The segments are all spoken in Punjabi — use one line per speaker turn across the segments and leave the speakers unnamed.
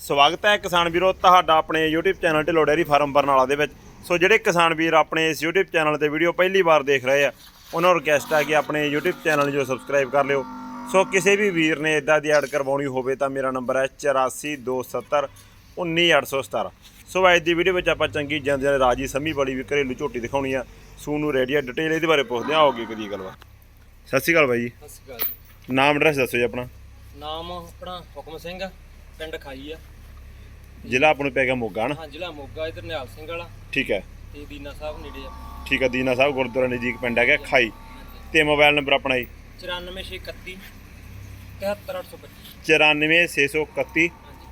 ਸਵਾਗਤ ਹੈ ਕਿਸਾਨ ਵੀਰੋ ਤੁਹਾਡਾ ਆਪਣੇ YouTube channel Dhillon dairy farm Barnala ਦੇ ਵਿੱਚ। ਸੋ ਜਿਹੜੇ ਕਿਸਾਨ ਵੀਰ ਆਪਣੇ ਇਸ YouTube ਚੈਨਲ ਤੇ ਵੀਡੀਓ ਪਹਿਲੀ ਵਾਰ ਦੇਖ ਰਹੇ ਆ ਉਹਨਾਂ ਨੂੰ ਰਿਕਵੈਸਟ ਹੈ ਕਿ ਆਪਣੇ YouTube ਚੈਨਲ ਜੋ ਸਬਸਕ੍ਰਾਈਬ ਕਰ ਲਿਓ। ਸੋ ਕਿਸੇ ਵੀ ਵੀਰ ਨੇ ਇਦਾਂ ਦੀ ਐਡ ਕਰਵਾਉਣੀ ਹੋਵੇ ਤਾਂ ਮੇਰਾ ਨੰਬਰ ਹੈ 8427 19817 ਸੋ ਅੱਜ ਦੀ ਵੀਡੀਓ ਵਿੱਚ ਆਪਾਂ ਚੰਗੀ ਜਾਂਦੇ ਨੇ ਰਾਜੀ ਸੰਮੀ ਬੜੀ ਵੀ ਘਰੇਲੂ ਝੋਟੀ ਦਿਖਾਉਣੀ ਆ। ਸੂਨੂੰ ਰੇਡੀਆ ਡਿਟੇਲ ਇਹਦੇ ਬਾਰੇ ਪੁੱਛਦੇ ਆ ਆਓਗੇ ਕਦੀ ਗੱਲਬਾਤ। ਸਤਿ ਸ਼੍ਰੀ ਅਕਾਲ ਬਾਈ ਜੀ।
ਸਤਿ ਸ਼੍ਰੀ ਅਕਾਲ
ਨਾਮ ਐਡਰੈਸ ਦੱਸੋ ਜੀ ਆਪਣਾ।
ਨਾਮ ਆਪਣਾ ਹੁਕਮ ਸਿੰਘ। ਆ, ਪਿੰਡ ਖਾਈ ਆ।
ਜ਼ਿਲ੍ਹਾ ਆਪਾਂ ਨੂੰ ਪੈ ਗਿਆ ਮੋਗਾ ਨਾ ਹਾਂ
ਜ਼ਿਲ੍ਹਾ ਮੋਗਾ ਇਧਰ ਨਿਹਾਲ ਸਿੰਘ ਵਾਲਾ।
ਠੀਕ ਹੈ।
ਤੇ ਦੀਨਾ ਸਾਹਿਬ ਨੇੜੇ ਆ।
ਠੀਕ ਹੈ ਦੀਨਾ ਸਾਹਿਬ ਗੁਰਦੁਆਰਾ ਨਜ਼ਦੀਕ ਪਿੰਡ ਹੈਗਾ ਖਾਈ। ਤੇ ਮੋਬਾਈਲ ਨੰਬਰ ਆਪਣਾ ਜੀ?
94631 73825
94631
ਹਾਂਜੀ।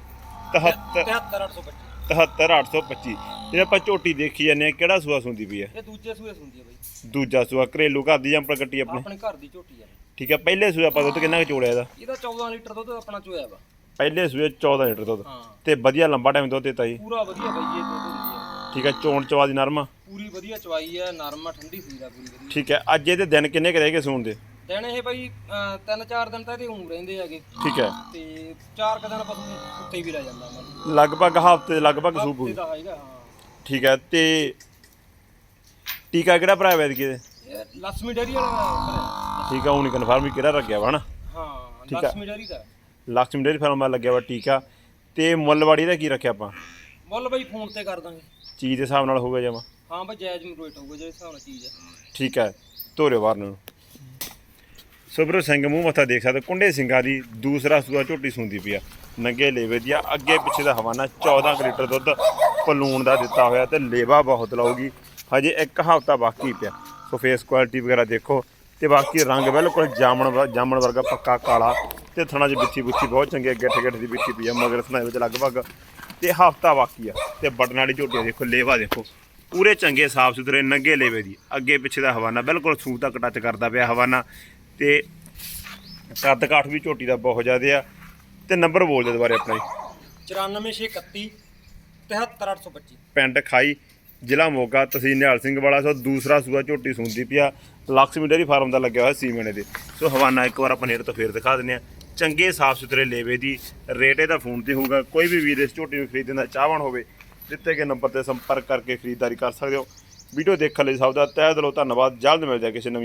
73
73825
77825 ਜਿਹੜੇ ਆਪਾਂ ਝੋਟੀ ਦੇਖੀ ਜਾਂਦੇ ਆ ਕਿਹੜਾ ਸੂਆ ਸੁੰਦੀ ਪਈ ਹੈ?
ਇਹ ਦੂਜੇ ਸੂਏ ਹੁੰਦੀ ਆ ਬਾਈ।
ਦੂਜਾ ਸੂਆ ਘਰੇਲੂ ਘਰ ਦੀ ਜੰਪਰ ਕੱਟੀ ਆਪਣੇ?
ਆਪਣੇ ਘਰ ਦੀ ਝੋਟੀ ਆ
ਠੀਕ ਹੈ ਪਹਿਲੇ ਸੂਆ ਆਪਾਂ ਦੁੱਧ ਕਿੰਨਾ ਕੁ ਚੋੜਿਆ ਇਹਦਾ?
ਇਹਦਾ 14 ਲੀਟਰ ਦੁੱਧ ਆਪਣਾ ਚੋਇਆ ਵਾ।
ਪਹਿਲੇ ਸੂਏ 14 ਲੀਟਰ ਦੁੱਧ ਤੇ ਵਧੀਆ ਲੰਬਾ ਟਾਈਮ ਦੁੱਧ ਦਿੱਤਾ ਜੀ।
ਪੂਰਾ ਵਧੀਆ ਬਈ ਇਹ ਦੁੱਧ
ਠੀਕ ਹੈ ਚੋਣ ਚਵਾ ਦੀ ਨਰਮ।
ਪੂਰੀ ਵਧੀਆ ਚਵਾਈ ਆ ਨਰਮ ਠੰਡੀ ਸੂਈ ਦਾ ਪੂਰੀ ਵਧੀਆ।
ਠੀਕ ਹੈ ਅੱਜ ਇਹਦੇ ਦਿਨ ਕਿੰਨੇ ਕੁ ਸੂਣ ਦੇ?
ਦਿਨ ਇਹ ਬਈ 3-4 ਦਿਨ ਤਾਂ ਇਹਦੇ ਉਂ ਰਹਿੰਦੇ ਹੈਗੇ।
ਠੀਕ ਹੈ।
ਤੇ 4 ਕ ਦਿਨ ਪਸ਼ੂ ਉੱਤੇ ਵੀ ਲੈ ਜਾਂਦਾ
ਲਗਭਗ ਹਫ਼ਤੇ ਲਗਭਗ ਸੂਪ
ਹੋਈ।
ਠੀਕ ਹੈ ਤੇ ਟੀਕਾ ਕਿਹੜਾ ਭਰਾਇਆ ਵੈਦ ਕਿਤੇ
ਇਹ ਡੇਰੀ ਵਾਲਾ
ਠੀਕ ਹੈ ਉਹ ਨਹੀਂ ਕਨਫਰਮ ਹੀ ਕਿਹੜਾ ਰੱਖਿਆ ਵਾ
ਹਾਂ ਲక్ష్ਮੀ ਡੇਰੀ ਦਾ
ਲక్ష్ਮੀ ਡੇਰੀ ਫਾਰਮ ਦਾ ਲੱਗਿਆ ਵਾ ਟੀਕਾ। ਤੇ ਮੁੱਲਵਾੜੀ ਦਾ ਕੀ ਰੱਖਿਆ ਆਪਾਂ?
ਮੁੱਲ ਬਾਈ ਫੋਨ ਤੇ ਕਰ ਦਾਂਗੇ।
ਚੀਜ਼ ਦੇ ਹਿਸਾਬ ਨਾਲ ਹੋਊਗਾ ਜਮਾ।
ਹਾਂ ਬਾਈ ਜਾਇਜ਼ ਰੇਟ ਹੋਊਗਾ ਜਿਹੜੇ ਹਿਸਾਬ ਨਾਲ ਚੀਜ਼ ਹੈ
ਠੀਕ ਹੈ ਧੋਰਿਓ ਬਾਹਰ ਨੂੰ। ਸੁਬਰ ਸਿੰਘ ਮੂੰਹ ਮੱਥਾ ਦੇਖ ਸਕਦੇ ਕੁੰਡੇ ਸਿੰਘਾਂ ਦੀ ਦੂਸਰਾ ਸੂਆ ਝੋਟੀ ਸੁੰਦੀ ਪਈ ਆ। ਨੰਗੇ ਲੇਵੇ ਦੀ ਆ ਅੱਗੇ ਪਿੱਛੇ ਦਾ ਹਵਾਨਾ 14 ਕੁ ਲੀਟਰ ਦੁੱਧ ਪਲੂਣ ਦਾ ਦਿੱਤਾ ਹੋਇਆ ਤੇ ਲੇਵਾ ਬਹੁਤ ਲਾਊਗੀ। ਹਜੇ ਇੱਕ ਹਫ਼ਤਾ ਬਾਕੀ ਪਿਆ। ਸੋ ਫੇਸ ਕੁਆਲਿਟੀ ਵਗੈਰਾ ਦੇਖੋ ਤੇ ਬਾਕੀ ਰੰਗ ਬਿਲਕੁਲ ਜਾਮਣ ਜਾਮਣ ਵਰਗਾ ਪੱਕਾ ਕਾਲਾ ਤੇ ਥਣਾ 'ਚ ਬਿੱਠੀ ਬੁੱਠੀ ਬਹੁਤ ਚੰਗੀ ਹੈ ਗਿੱਠ ਗਿੱਠ ਦੀ ਬਿੱਠੀ ਪਈ ਆ ਮਗਰ ਥਣਾ ਵਿੱਚ ਲਗਭਗ ਤੇ ਹਫ਼ਤਾ ਬਾਕੀ ਆ। ਤੇ ਬਟਨ ਵਾਲੀ ਝੋਟੀ ਦੇਖੋ ਲੇਵਾ ਦੇਖੋ। ਪੂਰੇ ਚੰਗੇ ਸਾਫ਼ ਸੁਥਰੇ ਨੰਗੇ ਲੇਵੇ ਦੀ। ਅੱਗੇ ਪਿੱਛੇ ਦਾ ਹਵਾਨਾ ਬਿਲਕੁਲ ਸੂ ਤੱਕ ਟੱਚ ਕਰਦਾ ਪਿਆ ਹਵਾਨਾ। ਤੇ ਕੱਦ ਕਾਠ ਵੀ ਝੋਟੀ ਦਾ ਬਹੁਤ ਜ਼ਿਆਦਾ ਆ। ਤੇ ਨੰਬਰ ਬੋਲ ਦੇ ਦੁਬਾਰੇ ਆਪਣਾ ਜੀ।
94631 73825
ਪਿੰਡ ਖਾਈ ਜ਼ਿਲ੍ਹਾ ਮੋਗਾ ਤਹਿਸੀਲ ਨਿਹਾਲ ਸਿੰਘ ਵਾਲਾ। ਸੋ ਦੂਸਰਾ ਸੂਆ ਝੋਟੀ ਸੁੰਦੀ ਪਿਆ। ਲక్ష్ਮੀ ਡੇਰੀ ਫਾਰਮ ਦਾ ਲੱਗਿਆ ਹੋਇਆ ਸੀਮੇਨੇ ਦੇ। ਸੋ ਹਵਾਨਾ ਇੱਕ ਵਾਰ ਆਪਾਂ ਨੇੜੇ ਤੋਂ ਫੇਰ ਦਿਖਾ ਦਿੰਦੇ ਆ ਚੰਗੇ ਸਾਫ਼ ਸੁਥਰੇ ਲੇਵੇ ਦੀ ਰੇਟ ਇਹਦਾ ਫੋਨ ਤੇ ਹੋਊਗਾ। ਕੋਈ ਵੀ ਵੀਰ ਇਸ ਝੋਟੀ ਨੂੰ ਖਰੀਦਣ ਦਾ ਚਾਹਵਾਨ ਹੋਵੇ, ਦਿੱਤੇ ਗਏ ਨੰਬਰ ਤੇ ਸੰਪਰਕ ਕਰਕੇ ਖਰੀਦਦਾਰੀ ਕਰ ਸਕਦੇ ਹੋ। ਵੀਡੀਓ ਦੇਖਣ ਲਈ ਸਭ ਦਾ ਤਹਿ ਦਿਲੋਂ ਧੰਨਵਾਦ। ਜਲਦ ਮਿਲਦੇ ਆ ਕਿਸੇ ਨਵੀਂ